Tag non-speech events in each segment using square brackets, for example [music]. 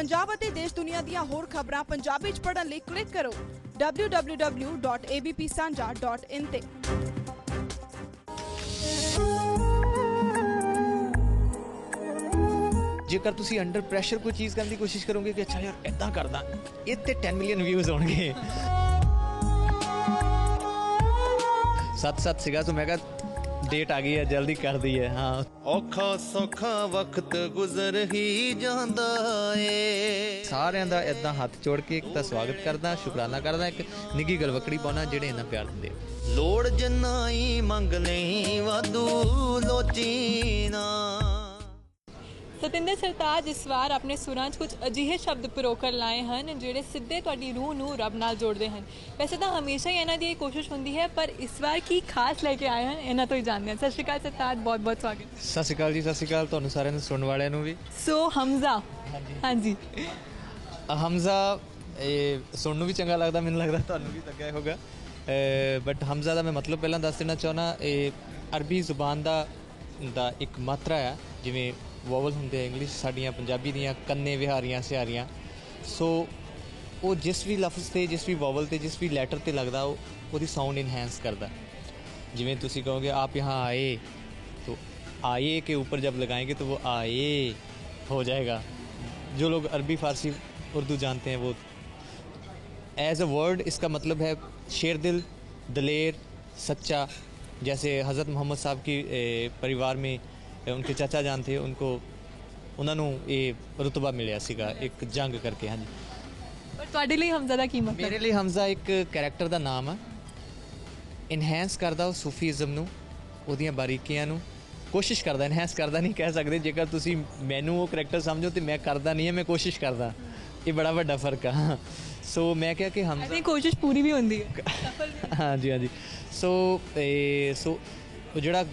ਪੰਜਾਬ ਅਤੇ ਦੇਸ਼ ਦੁਨੀਆ ਦੀਆਂ ਹੋਰ ਖਬਰਾਂ ਪੰਜਾਬੀ ਚ ਪੜ੍ਹਨ ਲਈ ਕਲਿੱਕ ਕਰੋ www.abpsanja.in ਤੇ। ਜੇਕਰ ਤੁਸੀਂ ਅੰਡਰ ਪ੍ਰੈਸ਼ਰ ਕੋਈ ਚੀਜ਼ ਕਰਨ ਦੀ ਕੋਸ਼ਿਸ਼ ਕਰੋਗੇ ਕਿ ਅੱਛਾ ਯਾਰ ਇਦਾਂ ਕਰਦਾ ਇਹ ਤੇ 10 ਮਿਲੀਅਨ ਵਿਊਜ਼ ਹੋਣਗੇ ਸੱਤ ਸੱਤ ਸੀਗਾ, ਸੋ ਮੈਂ ਕਿਹਾ ਡੇਟ ਆ ਗਈ ਹੈ ਜਲਦੀ ਕਰ ਦਈਏ ਹਾਂ। ਔਖਾ ਸੌਖਾ ਵਕਤ ਗੁਜ਼ਰ ਹੀ ਜਾਂਦਾ ਏ। ਸਾਰਿਆਂ ਦਾ ਇਦਾਂ ਹੱਥ ਜੋੜ ਕੇ ਇੱਕ ਤਾਂ ਸਵਾਗਤ ਕਰਦਾ ਸ਼ੁਕਰਾਨਾ ਕਰਦਾ ਇੱਕ ਨਿੱਗੀ ਗਲਵਕੜੀ ਪਾਉਣਾ ਜਿਹੜੇ ਇਹਨਾਂ ਪਿਆਰ ਦਿੰਦੇ। ਲੋੜ ਜਨਾਈ ਮੰਗ ਲਈ ਵਾਧੂ ਲੋਚੀ ਨਾ। ਸਤਿੰਦਰ ਸਰਤਾਜ ਇਸ ਵਾਰ ਆਪਣੇ ਸੁਰਾਂ 'ਚ ਕੁਝ ਅਜਿਹੇ ਸ਼ਬਦ ਪਰੋਕਰ ਲਾਏ ਹਨ ਜਿਹੜੇ ਸਿੱਧੇ ਤੁਹਾਡੀ ਰੂਹ ਨੂੰ ਰੱਬ ਨਾਲ ਜੋੜਦੇ ਹਨ। ਵੈਸੇ ਤਾਂ ਹਮੇਸ਼ਾ ਹੀ ਇਹਨਾਂ ਦੀ ਇਹ ਕੋਸ਼ਿਸ਼ ਹੁੰਦੀ ਹੈ ਪਰ ਇਸ ਵਾਰ ਕੀ ਖਾਸ ਲੈ ਕੇ ਆਏ ਹਨ ਇਹਨਾਂ ਤੋਂ ਹੀ ਜਾਣਦੇ ਹਾਂ। ਸਤਿ ਸ਼੍ਰੀ ਅਕਾਲ ਸਰਤਾਜ ਬਹੁਤ ਬਹੁਤ ਸਵਾਗਤ ਸਤਿ ਸ਼੍ਰੀ ਅਕਾਲ ਜੀ ਸਤਿ ਸ਼੍ਰੀ ਅਕਾਲ ਤੁਹਾਨੂੰ ਸਾਰਿਆਂ ਨੂੰ ਸੁਣਨ ਵਾਲਿਆਂ ਨੂੰ ਵੀ। ਸੋ ਹਮਜ਼ਾ। ਹਾਂਜੀ। ਹਮਜ਼ਾ ਇਹ ਸੁਣਨ ਨੂੰ ਵੀ ਚੰਗਾ ਲੱਗਦਾ ਮੈਨੂੰ ਲੱਗਦਾ ਤੁਹਾਨੂੰ ਵੀ ਲੱਗਿਆ ਹੋਗਾ ਬਟ ਹਮਜ਼ਾ ਦਾ ਮੈਂ ਮਤਲਬ ਪਹਿਲਾਂ ਦੱਸ ਦੇਣਾ ਚਾਹੁੰਦਾ ਇਹ ਅਰਬੀ ਜ਼ੁਬਾਨ ਦਾ ਦਾ ਇੱਕ ਮਾਤਰਾ ਹੈ ਜਿਵੇਂ ਵੋਵਲ ਹੁੰਦੇ ਆ ਇੰਗਲਿਸ਼ ਸਾਡੀਆਂ ਪੰਜਾਬੀ ਦੀਆਂ ਕੰਨੇ ਵਿਹਾਰੀਆਂ ਸਿਹਾਰੀਆਂ ਸੋ ਉਹ ਜਿਸ ਵੀ ਲਫ਼ਜ਼ ਤੇ ਜਿਸ ਵੀ ਵੋਵਲ ਤੇ ਜਿਸ ਵੀ ਲੈਟਰ ਤੇ ਲੱਗਦਾ ਉਹ ਉਹਦੀ ਸਾਊਂਡ ਇਨਹੈਂਸ ਕਰਦਾ ਜਿਵੇਂ ਤੁਸੀਂ ਕਹੋਗੇ ਆਪ यहाँ आए तो आए के ऊपर जब लगाएंगे तो वो आए हो जाएगा जो लोग अरबी फारसी उर्दू जानते हैं वो एज अ वर्ड इसका मतलब है शेर दिल दलेर सच्चा जैसे हज़रत मोहम्मद साहब की ए, परिवार में ਉਨਕੇ ਚਾਚਾ ਜਾਨ ਥੇ ਉਨਕੋ ਉਹਨਾਂ ਨੂੰ ਇਹ ਰਤਬਾ ਮਿਲਿਆ ਸੀਗਾ ਇੱਕ ਜੰਗ ਕਰਕੇ ਹਾਂਜੀ। ਪਰ ਤੁਹਾਡੇ ਲਈ ਹਮਜ਼ਾ ਦਾ ਕੀ ਮਤਲਬ? ਮੇਰੇ ਲਈ ਹਮਜ਼ਾ ਇੱਕ ਕੈਰੈਕਟਰ ਦਾ ਨਾਮ ਆ। ਇਨਹੈਂਸ ਕਰਦਾ ਉਹ ਸੂਫੀਜ਼ਮ ਨੂੰ ਉਹਦੀਆਂ ਬਾਰੀਕੀਆਂ ਨੂੰ। ਕੋਸ਼ਿਸ਼ ਕਰਦਾ ਇਨਹੈਂਸ ਕਰਦਾ ਨਹੀਂ ਕਹਿ ਸਕਦੇ। ਜੇਕਰ ਤੁਸੀਂ ਮੈਨੂੰ ਉਹ ਕੈਰੈਕਟਰ ਸਮਝੋ ਤੇ ਮੈਂ ਕਰਦਾ ਨਹੀਂ ਹੈ ਮੈਂ ਕੋਸ਼ਿਸ਼ ਕਰਦਾ। ਇਹ ਬੜਾ ਵੱਡਾ ਫ਼ਰਕ ਆ। ਸੋ ਮੈਂ ਕਿਹਾ ਕਿ ਹਮਜ਼ਾ ਨਹੀਂ ਕੋਸ਼ਿਸ਼ ਪੂਰੀ ਵੀ ਹੁੰਦੀ ਹੈ। ਹਾਂਜੀ ਹਾਂਜੀ। ਸੋ ਸੋ ਜਿਹੜਾ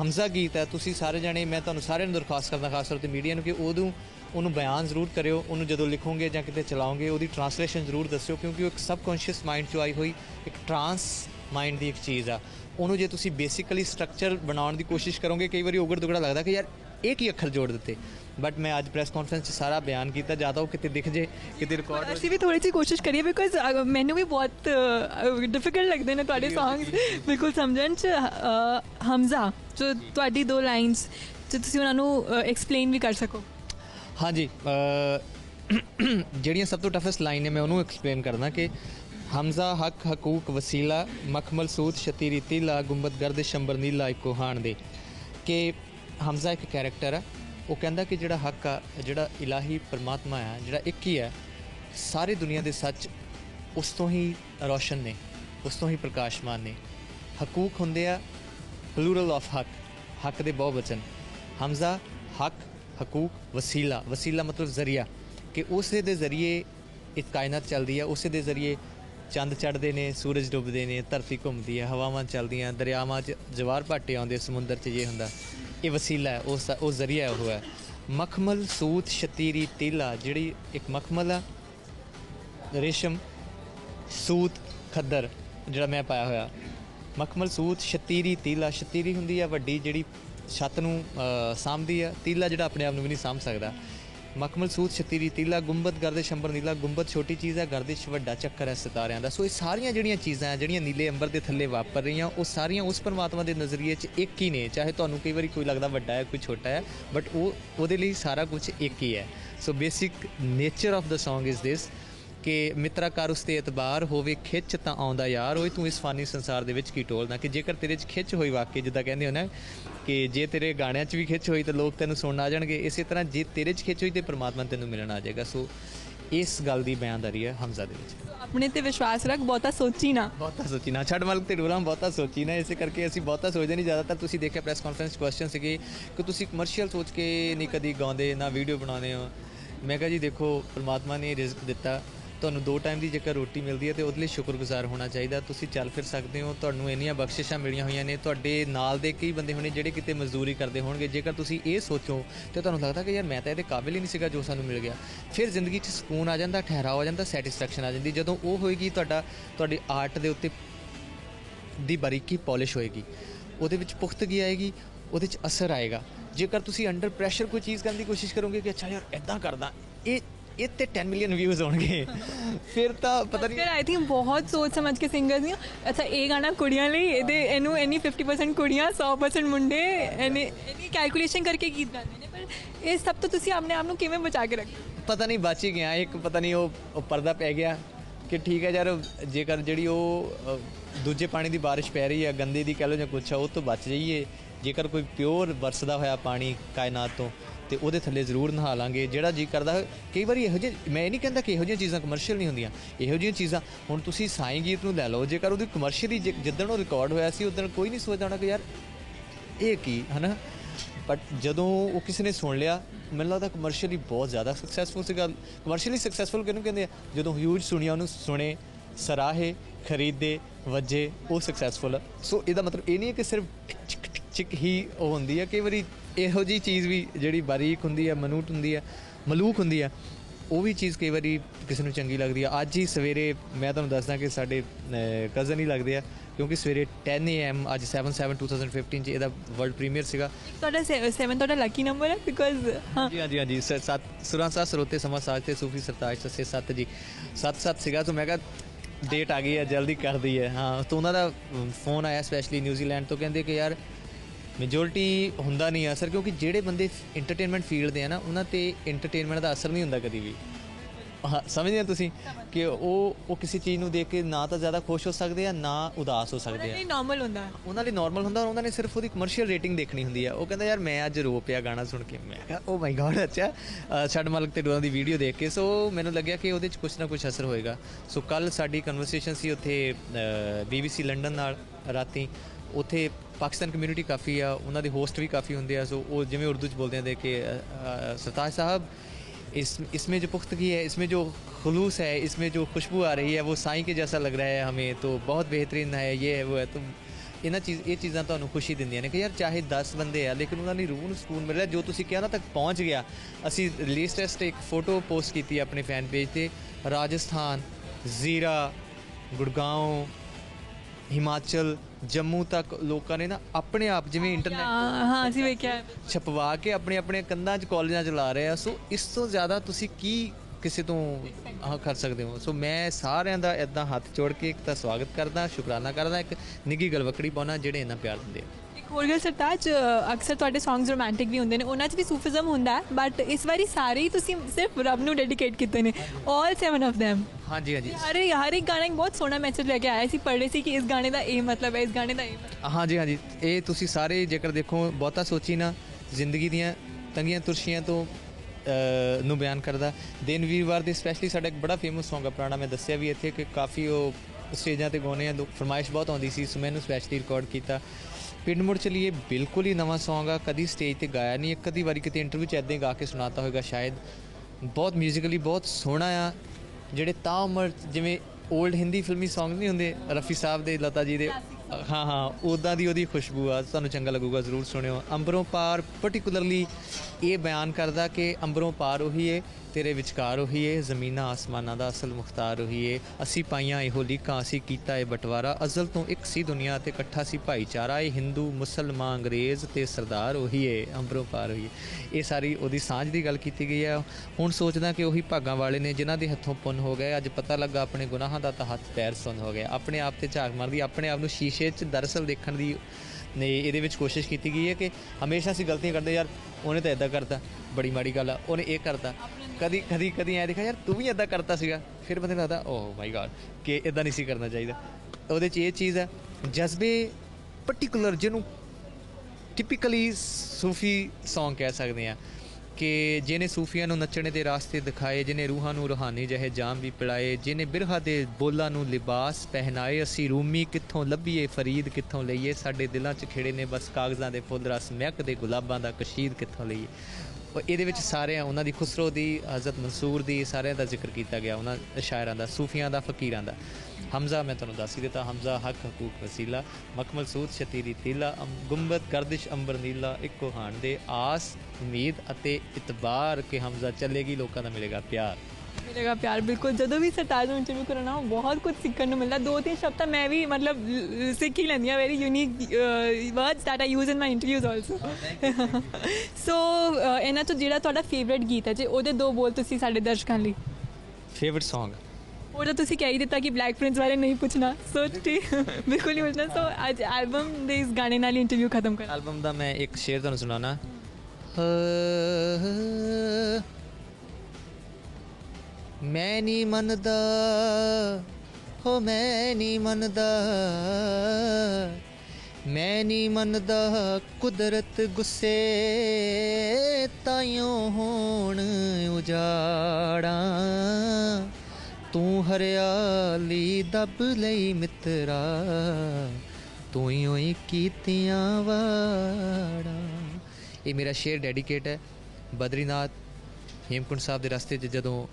ਹਮਜ਼ਾ ਗੀਤ ਹੈ, ਤੁਸੀਂ ਸਾਰੇ ਜਣੇ, ਮੈਂ ਤੁਹਾਨੂੰ ਸਾਰਿਆਂ ਨੂੰ ਦਰਖਾਸਤ ਕਰਦਾ, ਖਾਸ ਤੌਰ ਤੇ ਮੀਡੀਆ ਨੂੰ, ਕਿ ਉਦੋਂ ਉਹਨੂੰ ਬਿਆਨ ਜ਼ਰੂਰ ਕਰਿਓ, ਉਹਨੂੰ ਜਦੋਂ ਲਿਖੋਗੇ ਜਾਂ ਕਿਤੇ ਚਲਾਓਗੇ, ਉਹਦੀ ਟਰਾਂਸਲੇਸ਼ਨ ਜ਼ਰੂਰ ਦੱਸਿਓ, ਕਿਉਂਕਿ ਉਹ ਇੱਕ ਸਬਕੌਂਸ਼ੀਅਸ ਮਾਈਂਡ 'ਚੋਂ ਆਈ ਹੋਈ, ਇੱਕ ਟਰਾਂਸ ਮਾਈਂਡ ਦੀ ਇੱਕ ਚੀਜ਼ ਆ। ਉਹਨੂੰ ਜੇ ਤੁਸੀਂ ਬੇਸਿਕਲੀ ਸਟਰਕਚਰ ਬਣਾਉਣ ਦੀ ਕੋਸ਼ਿਸ਼ ਕਰੋਗੇ ਕਈ ਵਾਰੀ ਉਗੜ ਦੁਗੜਾ ਲੱਗਦਾ ਕਿ ਯਾਰ ਇਹ ਕੀ ਅੱਖਰ ਜੋੜ ਦਿੱਤੇ। ਬਟ ਮੈਂ ਅੱਜ ਪ੍ਰੈਸ ਕਾਨਫਰੰਸ 'ਚ ਸਾਰਾ ਬਿਆਨ ਕੀਤਾ ਜਾਂ ਤਾਂ ਉਹ ਕਿਤੇ ਦਿਖ ਜੇ ਕਿਤੇ ਰਿਕਾਰਡ ਅਸੀਂ ਵੀ ਥੋੜੀ ਜਿਹੀ ਕੋਸ਼ਿਸ਼ ਕਰੀਏ ਬਿਕੋਜ਼ ਮੈਨੂੰ ਵੀ ਬਹੁਤ ਡਿਫਿਕਲਟ ਲੱਗਦੇ ਨੇ ਤੁਹਾਡੇ ਸੌਂਗਸ ਬਿਲਕੁਲ ਸਮਝਣ ਚ ਹਮਜ਼ਾ ਜੋ ਤੁਹਾਡੀ ਦੋ ਲਾਈਨਸ ਜੇ ਤੁਸੀਂ ਉਹਨਾਂ ਨੂੰ ਐਕਸਪਲੇਨ ਵੀ ਕਰ ਸਕੋ। ਹਾਂਜੀ [clears throat] ਜਿਹੜੀਆਂ ਸਭ ਤੋਂ ਟਫੈਸਟ ਲਾਈਨ ਨੇ ਮੈਂ ਉਹਨੂੰ ਐਕਸਪਲੇਨ ਕਰਦਾ ਕਿ ਹਮਜ਼ਾ, ਹਕ, ਹਕੂਕ, ਵਸੀਲਾ, ਮਖਮਲ, ਸੂਤ ਰੀਤੀ, ਲਾ, ਗੁੰਬਦ, ਗਰਦ, ਸ਼ੰਬਰ, ਨੀਲਾ ਇੱਕੋ ਹਾਣ ਦੇ। ਕਿ ਹਮਜ਼ਾ ਇੱਕ ਕੈਰੈਕਟਰ ਆ, ਉਹ ਕਹਿੰਦਾ ਕਿ ਜਿਹੜਾ ਹੱਕ ਆ, ਜਿਹੜਾ ਇਲਾਹੀ ਪਰਮਾਤਮਾ ਆ, ਜਿਹੜਾ ਇੱਕ ਹੀ ਹੈ ਸਾਰੀ ਦੁਨੀਆ ਦੇ ਸੱਚ ਉਸ ਤੋਂ ਹੀ ਰੋਸ਼ਨ ਨੇ, ਉਸ ਤੋਂ ਹੀ ਪ੍ਰਕਾਸ਼ਮਾਨ ਨੇ। ਹਕੂਕ ਹੁੰਦੇ ਆ ਪਲੂਰਲ ਆਫ ਹੱਕ ਹੱਕ ਦੇ ਬਹੁ ਵਚਨ ਹਮਜ਼ਾ, ਹੱਕ, ਹਕੂਕ, ਵਸੀਲਾ ਵਸੀਲਾ ਮਤਲਬ ਜ਼ਰੀਆ। ਕਿ ਉਸੇ ਦੇ ਜ਼ਰੀਏ ਇਹ ਕਾਇਨਾਤ ਚੱਲਦੀ ਹੈ ਉਸੇ ਦੇ ਜ਼ਰੀਏ ਚੰਦ ਚੜ੍ਹਦੇ ਨੇ, ਸੂਰਜ ਡੁੱਬਦੇ ਨੇ, ਧਰਤੀ ਘੁੰਮਦੀ ਹੈ, ਹਵਾਵਾਂ ਚੱਲਦੀਆਂ, ਦਰਿਆਵਾਂ 'ਚ ਜਵਾਰ ਭਾਟੇ ਆਉਂਦੇ, ਸਮੁੰਦਰ 'ਚ ਜੇ ਹੁੰਦਾ। ਇਹ ਵਸੀਲਾ ਹੈ ਉਸ ਉਹ ਜ਼ਰੀਆ ਉਹ ਹੈ। ਮਖਮਲ ਸੂਤ ਸ਼ਤੀਰੀ ਤੀਲਾ, ਜਿਹੜੀ ਇੱਕ ਮਖਮਲ ਆ, ਰੇਸ਼ਮ ਸੂਤ ਖੱਦਰ, ਜਿਹੜਾ ਮੈਂ ਪਾਇਆ ਹੋਇਆ। ਮਖਮਲ ਸੂਤ ਸ਼ਤੀਰੀ ਤੀਲਾ, ਸ਼ਤੀਰੀ ਹੁੰਦੀ ਆ ਵੱਡੀ ਜਿਹੜੀ ਛੱਤ ਨੂੰ ਸਾਂਭਦੀ ਆ। ਤੀਲਾ ਜਿਹੜਾ ਆਪਣੇ ਆਪ ਨੂੰ ਵੀ ਨਹੀਂ ਸਾਂਭ ਸਕਦਾ। ਮਖਮਲ ਸੂਤ ਸ਼ਤੀਰੀ ਤੀਲਾ, ਗੁੰਬਦ ਗਰਦੇ ਅੰਬਰ ਨੀਲਾ, ਗੁੰਬਦ ਛੋਟੀ ਚੀਜ਼ ਹੈ ਗਰਦਿਸ਼ ਵੱਡਾ ਚੱਕਰ ਹੈ ਸਿਤਾਰਿਆਂ ਦਾ। ਸੋ ਇਹ ਸਾਰੀਆਂ ਜਿਹੜੀਆਂ ਚੀਜ਼ਾਂ ਆ ਜਿਹੜੀਆਂ ਨੀਲੇ ਅੰਬਰ ਦੇ ਥੱਲੇ ਵਾਪਰ ਰਹੀਆਂ, ਉਹ ਸਾਰੀਆਂ ਉਸ ਪਰਮਾਤਮਾ ਦੇ ਨਜ਼ਰੀਏ 'ਚ ਇੱਕ ਹੀ ਨੇ। ਚਾਹੇ ਤੁਹਾਨੂੰ ਕਈ ਵਾਰੀ ਕੋਈ ਲੱਗਦਾ ਵੱਡਾ ਹੈ, ਕੋਈ ਛੋਟਾ ਹੈ ਬਟ ਉਹ ਉਹਦੇ ਲਈ ਸਾਰਾ ਕੁਝ ਇੱਕ ਹੀ ਹੈ। ਸੋ ਬੇਸਿਕ ਨੇਚਰ ਆਫ ਦਾ Song ਇਜ਼ this ਕਿ ਮਿੱਤਰਾ ਕਰ ਉਸ ਤੇ ਇਤਬਾਰ ਹੋਵੇ ਖਿੱਚ ਤਾਂ ਆਉਂਦਾ ਯਾਰ। ਓਏ ਤੂੰ ਇਸ ਫਾਨੀ ਸੰਸਾਰ ਦੇ ਵਿੱਚ ਕੀ ਟੋਲਦਾ ਕਿ ਜੇਕਰ ਤੇਰੇ 'ਚ ਖਿੱਚ ਹੋਈ ਵਾਕਈ ਜਿੱਦਾਂ ਕਹਿੰਦੇ ਹੋ ਨਾ ਕਿ ਜੇ ਤੇਰੇ ਗਾਣਿਆਂ 'ਚ ਵੀ ਖਿੱਚ ਹੋਈ ਤਾਂ ਲੋਕ ਤੈਨੂੰ ਸੁਣਨ ਆ ਜਾਣਗੇ ਇਸੇ ਤਰ੍ਹਾਂ ਜੇ ਤੇਰੇ 'ਚ ਖਿੱਚ ਹੋਈ ਤੇ ਪ੍ਰਮਾਤਮਾ ਤੈਨੂੰ ਮਿਲਣ ਆ ਜਾਏਗਾ। ਸੋ ਇਸ ਗੱਲ ਦੀ ਬਿਆਨਦਾਰੀ ਹੈ ਹਮਜ਼ਾ ਦੇ ਵਿੱਚ। ਆਪਣੇ ਤੇ ਵਿਸ਼ਵਾਸ ਰੱਖ ਬਹੁਤਾ ਸੋਚੀ ਨਾ। ਬਹੁਤਾ ਸੋਚੀ ਨਾ। ਛੱਡ ਮਲਕ ਤੇ ਡੋਲਾਂ ਬਹੁਤਾ ਸੋਚੀ ਨਾ। ਇਸੇ ਕਰਕੇ ਅਸੀਂ ਬਹੁਤਾ ਸੋਚਦੇ ਨਹੀਂ ਜ਼ਿਆਦਾਤਰ। ਤੁਸੀਂ ਦੇਖਿਆ ਪ੍ਰੈਸ ਕਾਨਫਰੰਸ ਕੁਐਸਚਨ ਸੀਗੇ ਕਿ ਤੁਸੀਂ ਕਮਰਸ਼ੀਅਲ ਸੋਚ ਕੇ ਨਹੀਂ ਕਦੀ ਗਾਉਂਦੇ ਨਾ ਵੀਡੀਓ ਬਣਾਉਂਦੇ ਹੋ। ਮੈਂ ਕਿਹਾ ਜੀ ਦੇਖੋ ਪ੍ਰਮਾਤਮਾ ਨੇ ਰਿਜ਼ਕ ਦਿੱਤਾ। ਤੁਹਾਨੂੰ ਦੋ ਟਾਈਮ ਦੀ ਜੇਕਰ ਰੋਟੀ ਮਿਲਦੀ ਹੈ ਤੇ ਉਹਦੇ ਲਈ ਸ਼ੁਕਰਗੁਜ਼ਾਰ ਹੋਣਾ ਚਾਹੀਦਾ। ਤੁਸੀਂ ਚੱਲ ਫਿਰ ਸਕਦੇ ਹੋ, ਤੁਹਾਨੂੰ ਇੰਨੀਆਂ ਬਖਸ਼ਿਸ਼ਾਂ ਮਿਲੀਆਂ ਹੋਈਆਂ ਨੇ, ਤੁਹਾਡੇ ਨਾਲ ਦੇ ਕਈ ਬੰਦੇ ਹੋਣੇ ਜਿਹੜੇ ਕਿਤੇ ਮਜ਼ਦੂਰੀ ਕਰਦੇ ਹੋਣਗੇ। ਜੇਕਰ ਤੁਸੀਂ ਇਹ ਸੋਚੋ, ਤੇ ਤੁਹਾਨੂੰ ਲੱਗਦਾ ਕਿ ਯਾਰ ਮੈਂ ਤਾਂ ਇਹਦੇ ਕਾਬਿਲ ਹੀ ਨਹੀਂ ਸੀਗਾ ਜੋ ਸਾਨੂੰ ਮਿਲ ਗਿਆ। ਫਿਰ ਜ਼ਿੰਦਗੀ 'ਚ ਸਕੂਨ ਆ ਜਾਂਦਾ, ਠਹਿਰਾਓ ਆ ਜਾਂਦਾ ਸੈਟੀਸਫੈਕਸ਼ਨ ਆ ਜਾਂਦੀ। ਜਦੋਂ ਉਹ ਹੋਏਗੀ, ਤੁਹਾਡਾ, ਤੁਹਾਡੀ ਆਰਟ ਦੇ ਉੱਤੇ ਦੀ ਬਾਰੀਕੀ ਪਾਲਿਸ਼ ਹੋਏਗੀ। ਉਹਦੇ ਵਿੱਚ ਪੁਖਤਗੀ ਆਏਗੀ? ਉਹਦੇ 'ਚ ਅਸਰ ਆਏਗਾ। ਜੇਕਰ ਤੁਸੀਂ ਅੰਡਰ ਪ੍ਰੈਸ਼ਰ ਕੋਈ ਚੀਜ਼ ਕਰਨ ਦੀ ਕੋਸ਼ਿਸ਼ ਕਰੋਗੇ ਕਿ ਅੱਛਾ ਯਾਰ ਇਦਾਂ ਕਰਦਾ, ਇਹ ਇਹ ਤੇ 10 ਮਿਲੀਅਨ ਵਿਊਜ਼ ਹੋਣਗੇ। ਫਿਰ ਤਾਂ ਪਤਾ ਨਹੀਂ ਫਿਰ ਆਈ ਥਿੰਕ ਬਹੁਤ ਸੋਚ ਸਮਝ ਕੇ ਸਿੰਗਰਸ ਨੇ। ਅੱਛਾ ਇਹ ਗਾਣਾ ਕੁੜੀਆਂ ਲਈ ਇਹਦੇ ਇਹਨੂੰ ਇੰਨੀ 50% ਕੁੜੀਆਂ 100% ਮੁੰਡੇ ਇਹਨੇ ਇਹਨੀ ਕੈਲਕੂਲੇਸ਼ਨ ਕਰਕੇ ਗੀਤ ਗਾਉਂਦੇ ਨੇ। ਪਰ ਇਹ ਸਭ ਤੋਂ ਤੁਸੀਂ ਆਪਣੇ ਆਪ ਨੂੰ ਕਿਵੇਂ ਬਚਾ ਕੇ ਰੱਖਦੇ? ਪਤਾ ਨਹੀਂ ਬਚ ਹੀ ਗਿਆ। ਇੱਕ ਪਤਾ ਨਹੀਂ ਉਹ ਪਰਦਾ ਪੈ ਗਿਆ ਕਿ ਠੀਕ ਹੈ ਯਾਰ ਜੇਕਰ ਜਿਹੜੀ ਉਹ ਦੂਜੇ ਪਾਣੀ ਦੀ ਬਾਰਿਸ਼ ਪੈ ਰਹੀ ਹੈ ਗੰਦੇ ਦੀ ਕਹਿ ਲਓ ਜਾਂ ਕੁਛ ਆ ਉਹ ਤੋਂ ਬਚ ਜਾਈਏ। ਜੇਕਰ ਕੋਈ ਪਿਓਰ ਵਰਸਦਾ ਹੋਇਆ ਪਾਣੀ ਕਾਇਨਾਤ ਤੋਂ ਤੇ ਉਹਦੇ ਥੱਲੇ ਜ਼ਰੂਰ ਨਹਾ ਲਾਂਗੇ। ਜਿਹੜਾ ਜੀ ਕਰਦਾ, ਕਈ ਵਾਰੀ ਇਹੋ ਜਿਹੇ ਮੈਂ ਇਹ ਨਹੀਂ ਕਹਿੰਦਾ ਕਿ ਇਹੋ ਜਿਹੀਆਂ ਚੀਜ਼ਾਂ ਕਮਰਸ਼ੀਅਲ ਨਹੀਂ ਹੁੰਦੀਆਂ। ਇਹੋ ਜਿਹੀਆਂ ਚੀਜ਼ਾਂ ਹੁਣ ਤੁਸੀਂ ਸਾਈਂ ਗੀਤ ਨੂੰ ਲੈ ਲਓ। ਜੇਕਰ ਉਹਦੀ ਕਮਰਸ਼ੀਅਲੀ ਜਿੱਦਣ ਉਹ ਰਿਕਾਰਡ ਹੋਇਆ ਸੀ ਉਦੋਂ ਕੋਈ ਨਹੀਂ ਸੋਚਦਾ ਹੋਣਾ ਕਿ ਯਾਰ ਇਹ ਕੀ, ਹਨਾ? ਬਟ ਜਦੋਂ ਉਹ ਕਿਸੇ ਨੇ ਸੁਣ ਲਿਆ, ਮੈਨੂੰ ਲੱਗਦਾ ਕਮਰਸ਼ੀਅਲੀ ਬਹੁਤ ਜ਼ਿਆਦਾ ਸਕਸੈਸਫੁਲ ਸੀਗਾ। ਕਮਰਸ਼ੀਅਲੀ ਸਕਸੈਸਫੁਲ ਕਿਹਨੂੰ ਕਹਿੰਦੇ ਆ? ਜਦੋਂ ਹਿਊਜ ਸੁਣਿਆ, ਉਹਨੂੰ ਸੁਣੇ, ਸਰਾਹੇ, ਖਰੀਦੇ, ਵਜੇ, ਉਹ ਸਕਸੈਸਫੁਲ ਸੋ ਇਹਦਾ ਮਤਲਬ ਇਹ ਨਹੀਂ ਹੈ ਕਿ ਸਿਰਫ ਚਿਕ ਹੀ ਉਹ ਹੁੰਦੀ ਹੈ ਕਈ ਵਾਰੀ ਇਹੋ ਜੀ ਚੀਜ਼ ਵੀ ਜਿਹੜੀ ਬਾਰੀਕ ਹੁੰਦੀ ਹੈ ਮਨੂਟ ਹੁੰਦੀ ਹੈ ਮਲੂਕ ਹੁੰਦੀ ਹੈ ਉਹ ਵੀ ਚੀਜ਼ ਕਈ ਵਾਰੀ ਕਿਸੇ ਨੂੰ ਚੰਗੀ ਲੱਗਦੀ ਆ। ਅੱਜ ਹੀ ਸਵੇਰੇ ਮੈਂ ਤੁਹਾਨੂੰ ਦੱਸਦਾ ਕਿ ਸਾਡੇ ਕਜ਼ਨ ਹੀ ਲੱਗਦੇ ਆ ਕਿਉਂਕਿ ਸਵੇਰੇ 10 am ਅੱਜ 7/7/2015 ਚ ਇਹਦਾ ਵਰਲਡ ਪ੍ਰੀਮੀਅਰ ਸੀਗਾ। ਤੁਹਾਡਾ 7 ਤੁਹਾਡਾ ਲੱਕੀ ਨੰਬਰ ਹੈ ਬਿਕਾਜ਼ ਹਾਂ। ਜੀ ਹਾਂਜੀ ਹਾਂਜੀ ਸ- ਸੱਤ ਸੁਰਾਂ ਸਾ ਸਰੋਤੇ ਸਮਾਂ ਸਾਜ ਤੇ ਸੂਫੀ ਸਰਤਾਜ ਸੱਸੇ ਸੱਤ ਜੀ। ਸੱਤ ਸੱਤ ਸੀਗਾ ਤਾਂ ਮੈਂ ਕਿਹਾ ਡੇਟ ਆ ਗਈ ਹੈ ਜਲਦੀ ਕਰਦੀ ਹੈ ਹਾਂ ਤਾਂ ਉਹਨਾਂ ਦਾ ਫੋਨ ਆਇਆ ਸਪੈਸ਼ਲੀ ਨਿਊਜ਼ੀਲੈਂਡ ਤੋਂ ਕਹਿੰਦੇ ਕਿ ਯਾਰ ਮੈਜੋਰਿਟੀ ਹੁੰਦਾ ਨਹੀਂ ਆ ਸਰ ਕਿਉਂਕਿ ਜਿਹੜੇ ਬੰਦੇ ਐਂਟਰਟੇਨਮੈਂਟ ਫੀਲਡ ਦੇ ਆ ਨਾ ਉਹਨਾਂ ਤੇ ਐਂਟਰਟੇਨਮੈਂਟ ਦਾ ਅਸਰ ਨਹੀਂ ਹੁੰਦਾ ਕਦੀ ਵੀ। ਸਮਝਦੇ ਆ ਤੁਸੀਂ? ਕਿ ਉਹ ਉਹ ਕਿਸੇ ਚੀਜ਼ ਨੂੰ ਦੇਖ ਕੇ ਨਾ ਤਾਂ ਜ਼ਿਆਦਾ ਖੁਸ਼ ਹੋ ਸਕਦੇ ਆ ਨਾ ਉਦਾਸ ਹੋ ਸਕਦੇ ਆ। ਇਹ ਨਾਰਮਲ ਹੁੰਦਾ। ਉਹਨਾਂ ਲਈ ਨਾਰਮਲ ਹੁੰਦਾ ਉਹਨਾਂ ਨੇ ਸਿਰਫ ਉਹਦੀ ਕਮਰਸ਼ੀਅਲ ਰੇਟਿੰਗ ਦੇਖਣੀ ਹੁੰਦੀ ਆ। ਉਹ ਕਹਿੰਦਾ ਯਾਰ ਮੈਂ ਅੱਜ ਰੋ ਪਿਆ ਗਾਣਾ ਸੁਣ ਕੇ। ਮੈਂ ਕਿਹਾ ਓ ਮਾਈ ਗॉड ਅੱਛਾ। ਛੱਡ ਮਲਕ ਤੇ ਡੋਰਾਂ ਦੀ ਵੀਡੀਓ ਦੇਖ ਕੇ। ਸੋ ਮੈਨੂੰ ਲੱਗਿਆ ਕਿ ਉਹਦੇ ਚ ਕੁਝ ਨਾ ਕੁਝ ਅਸਰ ਹੋਏਗਾ। ਸੋ ਕੱਲ ਸਾਡੀ ਕਨਵਰਸੇਸ਼ਨ ਸੀ ਉੱਥੇ BBC ਲੰਡਨ ਨਾਲ ਰਾਤੀ। ਉੱਥੇ ਪਾਕਿਸਤਾਨ ਕਮਿਊਨਿਟੀ ਕਾਫੀ ਆ ਉਹਨਾਂ ਦੇ ਹੋਸਟ ਵੀ ਕਾਫੀ ਹੁੰਦੇ ਆ ਸੋ ਉਹ ਜਿਵੇਂ ਉਰਦੂ ਚ ਬੋਲਦੇ ਆ ਦੇ ਕਿ ਅ, ਅ, ਸਰਤਾਜ ਸਾਹਿਬ इस इसमें जो पुख्तगी है इसमें जो खलूस है इसमें जो खुशबू आ रही है वो साईं के जैसा लग रहा है हमें तो बहुत बेहतरीन है ये है वो है तो ਇਹਨਾਂ ਚੀਜ਼ ਇਹ ਚੀਜ਼ਾਂ ਤੁਹਾਨੂੰ ਖੁਸ਼ੀ ਦਿੰਦੀਆਂ ਨੇ ਕਿ ਯਾਰ ਚਾਹੇ 10 ਬੰਦੇ ਆ ਲੇਕਿਨ ਉਹਨਾਂ ਦੀ ਰੂਹ ਨੂੰ ਸਕੂਨ ਮਿਲ ਰਿਹਾ ਜੋ ਤੁਸੀਂ ਕਿਹਾ ਨਾ ਤੱਕ ਪਹੁੰਚ ਗਿਆ ਅਸੀਂ ਲੇਟੈਸਟ ਇੱਕ ਫੋਟੋ ਪੋਸਟ ਕੀਤੀ ਆਪਣੇ ਫੈਨ ਪੇਜ ਤੇ ਰਾਜਸਥਾਨ ਜ਼ੀਰਾ ਗੁੜਗਾਉਂ ਹਿਮਾਚਲ ਜੰਮੂ ਤੱਕ ਲੋਕਾਂ ਨੇ ਨਾ ਆਪਣੇ ਆਪ ਜਿਵੇਂ ਇੰਟਰਨੈਟ ਹਾਂ ਹਾਂ ਅਸੀਂ ਵੇਖਿਆ ਹੈ। ਛਪਵਾ ਕੇ ਆਪਣੇ ਆਪਣੇ ਕੰਧਾਂ 'ਚ ਕਾਲਜਾਂ 'ਚ ਲਾ ਰਹੇ ਆ। ਸੋ ਇਸ ਤੋਂ ਜ਼ਿਆਦਾ ਤੁਸੀਂ ਕੀ ਕਿਸੇ ਤੋਂ ਆਹ ਕਰ ਸਕਦੇ ਹੋ? ਸੋ ਮੈਂ ਸਾਰਿਆਂ ਦਾ ਇਦਾਂ ਹੱਥ ਜੋੜ ਕੇ ਇੱਕ ਤਾਂ ਸਵਾਗਤ ਕਰਦਾ ਸ਼ੁਕਰਾਨਾ ਕਰਦਾ ਇੱਕ ਨਿੱਗੀ ਗਲਵਕੜੀ ਪਾਉਣਾ ਜਿਹੜੇ ਇੰਨਾ ਪਿਆਰ ਦਿੰਦੇ ਆ। ਇੱਕ ਹੋਰ ਗੱਲ ਸਰਤਾਜ ਅਕਸਰ ਤੁਹਾਡੇ ਸੌਂਗਸ ਰੋਮਾਂਟਿਕ ਵੀ ਹੁੰਦੇ ਨੇ ਉਹਨਾਂ 'ਚ ਵੀ ਸੂਫੀਜ਼ਮ ਹੁੰਦਾ ਹੈ ਬਟ ਇਸ ਵਾਰੀ ਸਾਰੇ ਹੀ ਤੁਸੀਂ ਸਿਰਫ ਰੱਬ ਨੂੰ ਡੈਡੀਕੇਟ ਕੀਤੇ ਨੇ 올7 ਆਫ them ਹਾਂਜੀ ਹਾਂਜੀ। ਹਰ ਹਰ ਇੱਕ ਗਾਣਾ ਬਹੁਤ ਸੋਹਣਾ ਮੈਸੇਜ ਲੈ ਕੇ ਆਇਆ ਸੀ ਪੜ੍ਹ ਰਹੇ ਸੀ ਕਿ ਇਸ ਗਾਣੇ ਦਾ ਇਹ ਮਤਲਬ ਹੈ ਇਸ ਗਾਣੇ ਦਾ ਇਹ ਮਤਲਬ। ਹਾਂਜੀ ਹਾਂਜੀ। ਇਹ ਤੁਸੀਂ ਸਾਰੇ ਜੇਕਰ ਦੇਖੋ ਬਹੁਤਾ ਸੋਚੀ ਨਾ ਜ਼ਿੰਦਗੀ ਦੀਆਂ ਤੰਗੀਆਂ ਤੁਰਸ਼ੀਆਂ ਤੋਂ ਨੂੰ ਬਿਆਨ ਕਰਦਾ। ਦਿਨ ਵੀਰਵਾਰ ਦੇ ਸਪੈਸ਼ਲੀ ਸਾਡਾ ਇੱਕ ਬੜਾ ਫੇਮਸ Song ਆ ਪੁਰਾਣਾ ਮੈਂ ਦੱਸਿਆ ਵੀ ਇੱਥੇ ਕਿ ਕਾਫੀ ਉਹ ਸਟੇਜਾਂ ਤੇ ਗਾਉਣੇ ਆ ਫਰਮਾਇਸ਼ ਬਹੁਤ ਆਉਂਦੀ ਸੀ ਸੋ ਮੈਨੂੰ ਸਪੈਸ਼ਲੀ ਰਿਕਾਰਡ ਕੀਤਾ। ਪਿੰਡ ਮੁੜ ਚਲੀਏ, ਬਿਲਕੁਲ ਹੀ ਨਵਾਂ Song ਆ, ਕਦੀ ਸਟੇਜ ਤੇ ਗਾਇਆ ਨਹੀਂ, ਇੱਕ ਅੱਧੀ ਵਾਰੀ ਕਿਤੇ ਇੰਟਰਵਿਊ ਚ ਐਦਾਂ ਹੀ ਗਾ ਕੇ ਸੁਣਾਤਾ ਹੋਵੇਗਾ ਸ਼ਾਇਦ। ਬਹੁਤ ਮਿਊਜ਼ੀਕਲੀ ਬਹੁਤ ਸੋਹਣਾ ਆ, ਜਿਹੜੇ ਤਾਂ ਉਮਰ, ਜਿਵੇਂ 올ਡ ਹਿੰਦੀ ਫਿਲਮੀ Song ਨਹੀਂ ਹੁੰਦੇ, ਰਫੀ ਸਾਹਿਬ ਦੇ, ਲਤਾ ਜੀ ਦੇ ਹਾਂ ਹਾਂ ਉਦਾਂ ਦੀ ਉਹਦੀ ਖੁਸ਼ਬੂ ਆ, ਤੁਹਾਨੂੰ ਚੰਗਾ ਲੱਗੂਗਾ, ਜ਼ਰੂਰ ਸੁਣਿਓ। ਅੰਬਰੋਂ ਪਾਰ ਪਾਰਟਿਕੂਲਰਲੀ ਇਹ ਬਿਆਨ ਕਰਦਾ ਕਿ ਅੰਬਰੋਂ ਪਾਰ ਉਹੀ ਏ, ਤੇਰੇ ਵਿਚਕਾਰ ਉਹੀ ਏ, ਜ਼ਮੀਨਾਂ ਆਸਮਾਨਾਂ ਦਾ ਅਸਲ ਮੁਖਤਾਰ ਉਹੀ ਏ। ਅਸੀਂ ਪਾਈਆਂ ਇਹੋ ਲੀਕਾਂ, ਅਸੀਂ ਕੀਤਾ ਏ ਬਟਵਾਰਾ। ਅਜ਼ਲ ਤੋਂ ਇੱਕ ਸੀ ਦੁਨੀਆ ਤੇ ਇਕੱਠਾ ਸੀ ਭਾਈਚਾਰਾ, ਇਹ ਹਿੰਦੂ, ਮੁਸਲਮਾਨ, ਅੰਗਰੇਜ਼ ਤੇ ਸਰਦਾਰ ਉਹੀ ਏ, ਅੰਬਰੋਂ ਪਾਰ ਉਹੀ ਇਹ ਸਾਰੀ ਉਹਦੀ ਸਾਂਝ ਦੀ ਗੱਲ ਕੀਤੀ ਗਈ ਆ। ਹੁਣ ਸੋਚਦਾ ਕਿ ਉਹੀ ਭਾਗਾਂ ਵਾਲੇ ਨੇ ਜਿਨ੍ਹਾਂ ਦੇ ਹੱਥੋਂ ਪੁੰਨ ਹੋ ਗਏ, ਅੱਜ ਪਤਾ ਲੱਗਾ ਆਪਣੇ ਗੁਨਾਹਾਂ ਦਾ ਤਾਂ ਹੱਥ ਪੈਰ ਸੁੰਨ ਹੋ ਗਿਆ। ਆਪਣੇ ਆਪ ਤੇ ਝਾਕ ਮਾਰਦੀ, ਆਪਣੇ ਆਪ ਨੂੰ ਸ਼ੀਸ਼ 'ਚ ਦਰਅਸਲ ਦੇਖਣ ਦੀ ਨੇ ਇਹਦੇ ਵਿੱਚ ਕੋਸ਼ਿਸ਼ ਕੀਤੀ ਗਈ ਹੈ ਕਿ ਹਮੇਸ਼ਾ ਅਸੀਂ ਗਲਤੀਆਂ ਕਰਦੇ ਯਾਰ ਉਹਨੇ ਤਾਂ ਇਦਾਂ ਕਰਤਾ, ਬੜੀ ਮਾੜੀ ਗੱਲ ਆ, ਉਹਨੇ ਇਹ ਕਰਤਾ। ਕਦੀ ਕਦੀ ਕਦੀ ਐ ਦੇਖਿਆ, ਯਾਰ ਤੂੰ ਵੀ ਇਦਾਂ ਕਰਤਾ ਸੀਗਾ। ਫਿਰ ਬੰਦੇ ਨੂੰ ਲੱਗਦਾ, ਓਹ ਮਾਈ ਗॉड ਕਿ ਇਦਾਂ ਨਹੀਂ ਸੀ ਕਰਨਾ ਚਾਹੀਦਾ। ਉਹਦੇ 'ਚ ਇਹ ਚੀਜ਼ ਹੈ ਜਜ਼ਬੇ ਪਾਰਟਿਕੂਲਰ ਜਿਹਨੂੰ ਟਿਪੀਕਲੀ ਸੂਫੀ Song ਕਹਿ ਸਕਦੇ ਆ ਕਿ ਜਿਹਨੇ ਸੂਫੀਆਂ ਨੂੰ ਨੱਚਣੇ ਦੇ ਰਾਸਤੇ ਦਿਖਾਏ, ਜਿਹਨੇ ਰੂਹਾਂ ਨੂੰ ਰੂਹਾਨੀ ਜਹੇ ਜਾਮ ਵੀ ਪਿਲਾਏ, ਜਿਹਨੇ ਬਿਰਹਾ ਦੇ ਬੋਲਾਂ ਨੂੰ ਲਿਬਾਸ ਪਹਿਨਾਏ, ਅਸੀਂ ਰੂਮੀ ਕਿੱਥੋਂ ਲੱਭੀਏ, ਫਰੀਦ ਕਿੱਥੋਂ ਲਈਏ, ਸਾਡੇ ਦਿਲਾਂ 'ਚ ਖਿੜੇ ਨੇ ਬਸ ਕਾਗਜ਼ਾਂ ਦੇ ਫੁੱਲ, ਰਸ ਮਹਿਕ ਦੇ ਗੁਲਾਬਾਂ ਦਾ ਕਸ਼ੀਦ ਕਿੱਥੋਂ ਲਈਏ। ਉਹ ਇਹਦੇ ਵਿੱਚ ਸਾਰਿਆਂ, ਉਹਨਾਂ ਦੀ ਖੁਸਰੋ ਦੀ, ਹਜ਼ਰਤ ਮਨਸੂਰ ਦੀ ਸਾਰਿਆਂ ਦਾ ਜ਼ਿਕਰ ਕੀਤਾ ਗਿਆ, ਉਹਨਾਂ ਸ਼ਾਇਰਾਂ ਦਾ, ਸੂਫੀਆਂ ਦਾ, ਫਕੀਰਾਂ ਦਾ। ਹਮਜ਼ਾ ਮੈਂ ਤੁਹਾਨੂੰ ਦੱਸ ਹੀ ਦਿੱਤਾ ਹਮਜ਼ਾ ਹੱਕ ਹਕੂਕ ਵਸੀਲਾ ਮਕਮਲ ਸੂਦ ਸ਼ਤੀਰੀ ਤੀਲਾ ਗੁੰਬਦ ਗਰਦਿਸ਼ ਅੰਬਰ ਨੀਲਾ ਇੱਕੋ ਹਾਣ ਦੇ ਆਸ ਉਮੀਦ ਅਤੇ ਇਤਬਾਰ ਕਿ ਹਮਜ਼ਾ ਚੱਲੇਗੀ ਲੋਕਾਂ ਦਾ ਮਿਲੇਗਾ ਪਿਆਰ। ਮਿਲੇਗਾ ਪਿਆਰ ਬਿਲਕੁਲ। ਜਦੋਂ ਵੀ ਸਰਤਾਜ ਨੂੰ ਇੰਟਰਵਿਊ ਕਰਨਾ ਬਹੁਤ ਕੁਝ ਸਿੱਖਣ ਨੂੰ ਮਿਲਦਾ। ਦੋ ਤਿੰਨ ਸ਼ਬਦ ਤਾਂ ਮੈਂ ਵੀ ਮਤਲਬ ਸਿੱਖ ਹੀ ਲੈਂਦੀ ਹਾਂ very unique words that I use in my interviews also so ਇਹਨਾਂ ਤੋਂ ਜਿਹੜਾ ਤੁਹਾਡਾ ਫੇਵਰਿਟ ਗੀਤ ਹੈ ਜੇ ਉਹਦੇ ਦੋ ਬੋਲ ਤੁਸੀਂ ਸਾਡੇ ਦਰਸ਼ਕਾਂ ਲਈ। Favourite Song? ਉਹ ਤਾਂ ਤੁਸੀਂ ਕਹਿ ਹੀ ਦਿੱਤਾ ਕਿ ਬਲੈਕ ਪ੍ਰਿੰਸ ਬਾਰੇ ਨਹੀਂ ਪੁੱਛਣਾ। ਸੋ ਠੀਕ ਬਿਲਕੁਲ ਨਹੀਂ ਪੁੱਛਣਾ। ਸੋ ਅੱਜ ਐਲਬਮ ਦੇ ਇਸ ਗਾਣੇ ਨਾਲ ਇੰਟਰਵਿਊ ਖਤਮ ਕਰ ਐਲਬਮ ਦਾ ਮੈਂ ਇੱਕ ਸ਼ੇਰ ਤੁਹਾਨੂੰ ਸੁਣਾਣਾ ਮੈਂ ਨਹੀਂ ਮੰਨਦਾ। ਹੋ, ਮੈਂ ਨਹੀਂ ਮੰਨਦਾ। ਮੈਂ ਨਹੀਂ ਮੰਨਦਾ ਕੁਦਰਤ ਗੁੱਸੇ ਤਾਈਓ ਹੋਣ ਉਜਾੜਾਂ। ਤੂੰ ਹਰਿਆਲੀ ਦੱਬ ਲਈ ਮਿੱਤਰਾ, ਤੂੰ ਹੀ ਹੋਈ ਕੀਤੀਆਂ ਵਾੜਾ। ਇਹ ਮੇਰਾ ਸ਼ੇਰ ਡੈਡੀਕੇਟ ਹੈ। ਬਦਰੀਨਾਥ, ਹੇਮਕੁੰਟ ਸਾਹਿਬ ਦੇ ਰਸਤੇ 'ਚ ਜਦੋਂ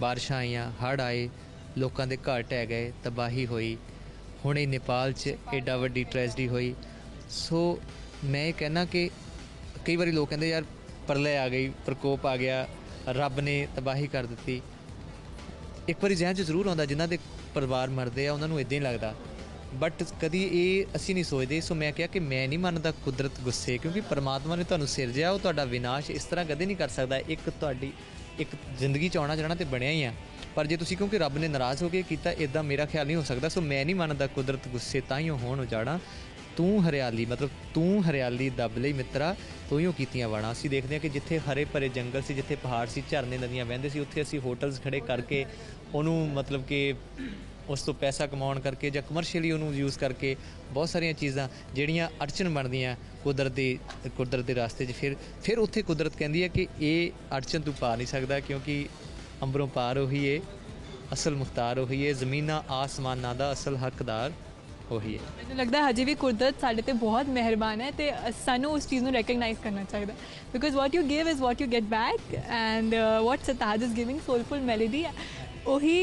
ਬਾਰਿਸ਼ਾਂ ਆਈਆਂ, ਹੜ੍ਹ ਆਏ, ਲੋਕਾਂ ਦੇ ਘਰ ਢਹਿ ਗਏ, ਤਬਾਹੀ ਹੋਈ, ਹੁਣੇ ਨੇਪਾਲ 'ਚ ਐਡਾ ਵੱਡੀ ਟ੍ਰੈਜਡੀ ਹੋਈ। ਸੋ ਮੈਂ ਇਹ ਕਹਿਣਾ ਕਿ ਕਈ ਵਾਰੀ ਲੋਕ ਕਹਿੰਦੇ, ਯਾਰ, ਪਰਲੇ ਆ ਗਈ, ਪ੍ਰਕੋਪ ਆ ਗਿਆ, ਰੱਬ ਨੇ ਤਬਾਹੀ ਕਰ ਦਿੱਤੀ। ਇੱਕ ਵਾਰੀ ਜ਼ਿਹਨ 'ਚ ਜ਼ਰੂਰ ਆਉਂਦਾ, ਜਿਨ੍ਹਾਂ ਦੇ ਪਰਿਵਾਰ ਮਰਦੇ ਆ, ਉਹਨਾਂ ਨੂੰ ਇਦਾਂ ਹੀ ਲੱਗਦਾ। ਬਟ ਕਦੀ ਇਹ ਅਸੀਂ ਨਹੀਂ ਸੋਚਦੇ, ਸੋ ਮੈਂ ਕਿਹਾ ਕਿ ਮੈਂ ਨਹੀਂ ਮੰਨਦਾ ਕੁਦਰਤ ਗੁੱਸੇ, ਕਿਉਂਕਿ ਪਰਮਾਤਮਾ ਨੇ ਤੁਹਾਨੂੰ ਸਿਰਜਿਆ ਉਹ ਤੁਹਾਡਾ ਵਿਨਾਸ਼ ਇਸ ਤਰ੍ਹਾਂ ਕਦੇ ਨਹੀਂ ਕਰ ਸਕਦਾ। ਇੱਕ ਤੁਹਾਡੀ, ਇੱਕ ਜ਼ਿੰਦਗੀ ਚ ਆਉਣਾ ਜਾਣਾ ਤੇ ਬਣਿਆ ਹੀ ਆ। ਪਰ ਜੇ ਤੁਸੀਂ ਕਿਉਂਕਿ ਰੱਬ ਨੇ ਨਾਰਾਜ਼ ਹੋ ਕੇ ਕੀਤਾ ਇਦਾਂ ਮੇਰਾ ਖਿਆਲ ਨਹੀਂ ਹੋ ਸਕਦਾ, ਸੋ ਮੈਂ ਨਹੀਂ ਮੰਨਦਾ ਕੁਦਰਤ ਗੁੱਸੇ ਤਾਂ ਹੀ ਹੋਣ ਉਜਾੜਾ। ਤੂੰ ਹਰਿਆਲੀ, ਮਤਲਬ ਤੂੰ ਹਰਿਆਲੀ ਦੱਬ ਲਈ ਮਿੱਤਰਾ, ਤੂੰ ਹੀ ਕੀਤੀਆਂ ਵਾਣਾ ਅਸੀਂ ਦੇਖਦੇ ਹਾਂ ਕਿ ਜਿੱਥੇ ਹਰੇ ਭਰੇ ਜੰਗਲ ਸੀ, ਜਿੱਥੇ ਪਹਾੜ ਸੀ, ਝਰਨੇ ਨਦੀਆਂ ਵਹਿੰਦੇ ਸੀ, ਉੱਥੇ ਅਸੀਂ ਹੋਟਲਸ ਖੜੇ ਕਰਕੇ ਉਹਨੂੰ ਮਤਲਬ ਕਿ ਉਸ ਤੋਂ ਪੈਸਾ ਕਮਾਉਣ ਕਰਕੇ ਜਾਂ ਕਮਰਸ਼ੀਅਲੀ ਉਹਨੂੰ ਯੂਜ਼ ਕਰਕੇ ਬਹੁਤ ਸਾਰੀਆਂ ਚੀਜ਼ਾਂ ਜਿਹੜੀਆਂ ਅੜਚਨ ਬਣਦੀਆਂ ਕੁਦਰਤ ਦੇ ਕੁਦਰਤ ਦੇ ਰਾਸਤੇ 'ਚ। ਫਿਰ ਫਿਰ ਉੱਥੇ ਕੁਦਰਤ ਕਹਿੰਦੀ ਹੈ ਕਿ ਇਹ ਅੜਚਨ ਤੂੰ ਪਾ ਨਹੀਂ ਸਕਦਾ ਕਿਉਂਕਿ ਅੰਬਰੋਂ ਪਾਰ ਉਹੀ ਏ, ਅਸਲ ਮੁਖਤਾਰ ਉਹੀ ਏ, ਜ਼ਮੀਨਾਂ ਆਸਮਾਨਾਂ ਦਾ ਅਸਲ ਹੱਕਦਾਰ। ਉਹੀ ਏ ਮੈਨੂੰ ਲੱਗਦਾ ਹੈ ਹਜੇ ਵੀ ਕੁਦਰਤ ਸਾਡੇ ਤੇ ਬਹੁਤ ਮਿਹਰਬਾਨ ਹੈ ਤੇ ਸਾਨੂੰ ਉਸ ਚੀਜ਼ ਨੂੰ ਰੈਕਗਨਾਈਜ਼ ਕਰਨਾ ਚਾਹੀਦਾ because what you give is what you get back and what Sartaaj is giving soulful melody ਉਹੀ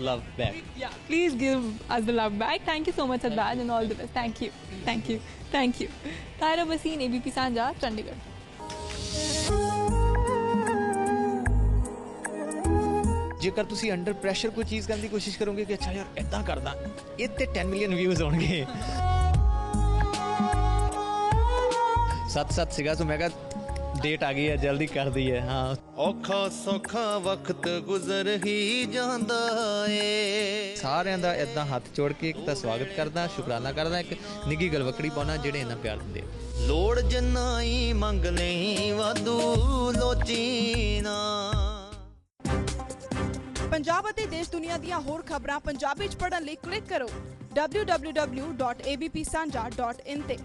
love back yeah please give us the love back thank you so much Sadaj and all the best thank you thank you thank you Tyra Basin ABP Sanja Chandigarh ਜੇਕਰ ਤੁਸੀਂ under pressure ਕੋਈ ਚੀਜ਼ ਕਰਨ ਦੀ ਕੋਸ਼ਿਸ਼ ਕਰੋਗੇ ਕਿ ਅੱਛਾ ਯਾਰ ਇਦਾਂ ਕਰਦਾ ਤੇ 10 ਮਿਲੀਅਨ ਵਿਊਜ਼ ਹੋਣਗੇ। ਸੱਤ ਸੱਤ ਸੀਗਾ ਸੋ ਮੈਂ ਕਿਹਾ ਡੇਟ ਆ ਗਈ ਹੈ ਜਲਦੀ ਕਰ ਦਈ ਹੈ ਹਾਂ। ਔਖਾ ਸੌਖਾ ਵਕਤ ਗੁਜ਼ਰ ਹੀ ਜਾਂਦਾ ਏ। ਸਾਰਿਆਂ ਦਾ ਇਦਾਂ ਹੱਥ ਜੋੜ ਕੇ ਇੱਕ ਤਾਂ ਸਵਾਗਤ ਕਰਦਾ ਸ਼ੁਕਰਾਨਾ ਕਰਦਾ ਇੱਕ ਨਿੱਗੀ ਗਲਵਕੜੀ ਪਾਉਣਾ ਜਿਹੜੇ ਇਹਨਾਂ ਪਿਆਰ ਦਿੰਦੇ। ਲੋੜ ਜਨਾਈ ਮੰਗ ਲਈ ਵਾਧੂ ਲੋਚੀ ਨਾ। ਪੰਜਾਬ ਅਤੇ ਦੇਸ਼ ਦੁਨੀਆ ਦੀਆਂ ਹੋਰ ਖਬਰਾਂ ਪੰਜਾਬੀ ਚ ਪੜ੍ਹਨ ਲਈ ਕਲਿੱਕ ਕਰੋ www.abpsanja.in ਤੇ।